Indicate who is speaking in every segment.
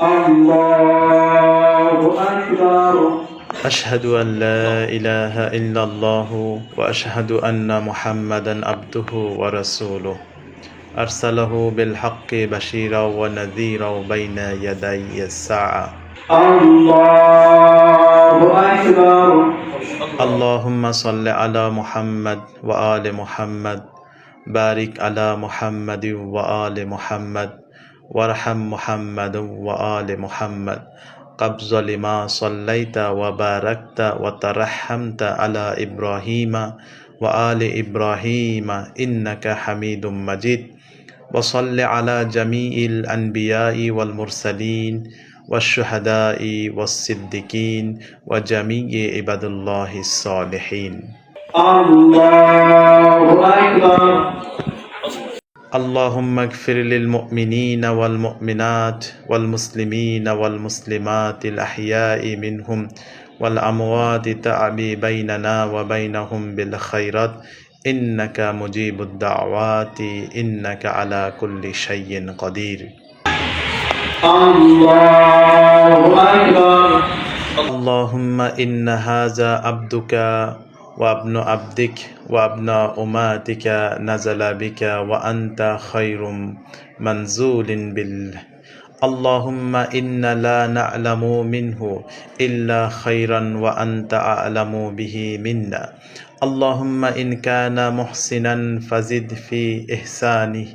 Speaker 1: الله أكبر.
Speaker 2: أشهد أن لا إله إلا الله وأشهد أن محمدا عبده ورسوله. أرسله بالحق بشيرا ونذيرا بين يدي الساعة.
Speaker 1: الله أكبر.
Speaker 2: اللهم صل على محمد وآل محمد. بارك على محمد وآل محمد. وارحم محمد وآل محمد. قبض لما صليت وباركت وترحمت على إبراهيم وآل إبراهيم إنك حميد مجيد. وصل على جميع الأنبياء والمرسلين والشهداء والصديقين وجميع عباد الله الصالحين.
Speaker 1: الله أكبر.
Speaker 2: اللهم اغفر للمؤمنين والمؤمنات والمسلمين والمسلمات الأحياء منهم والأموات تعبي بيننا وبينهم بالخيرات إنك مجيب الدعوات إنك على كل شيء قدير
Speaker 1: الله أكبر
Speaker 2: اللهم إن هذا عبدك وابن عبدك وابن أماتك نزل بك وأنت خير منزول بال. اللهم إنا لا نعلم منه إلا خيرا وأنت أعلم به منا. اللهم إن كان محسنا فزد في إحسانه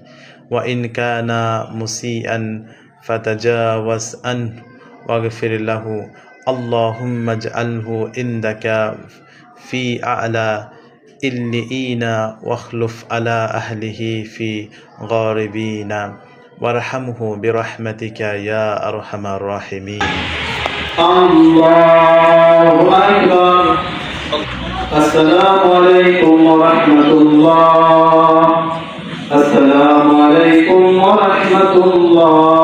Speaker 2: وإن كان مسيئا فتجاوز عنه واغفر له. اللهم اجعله عندك في أعلى إليين واخلف على أهله في غاربين. وارحمه برحمتك يا أرحم الراحمين.
Speaker 1: الله أكبر. السلام عليكم ورحمة الله. السلام عليكم ورحمة الله.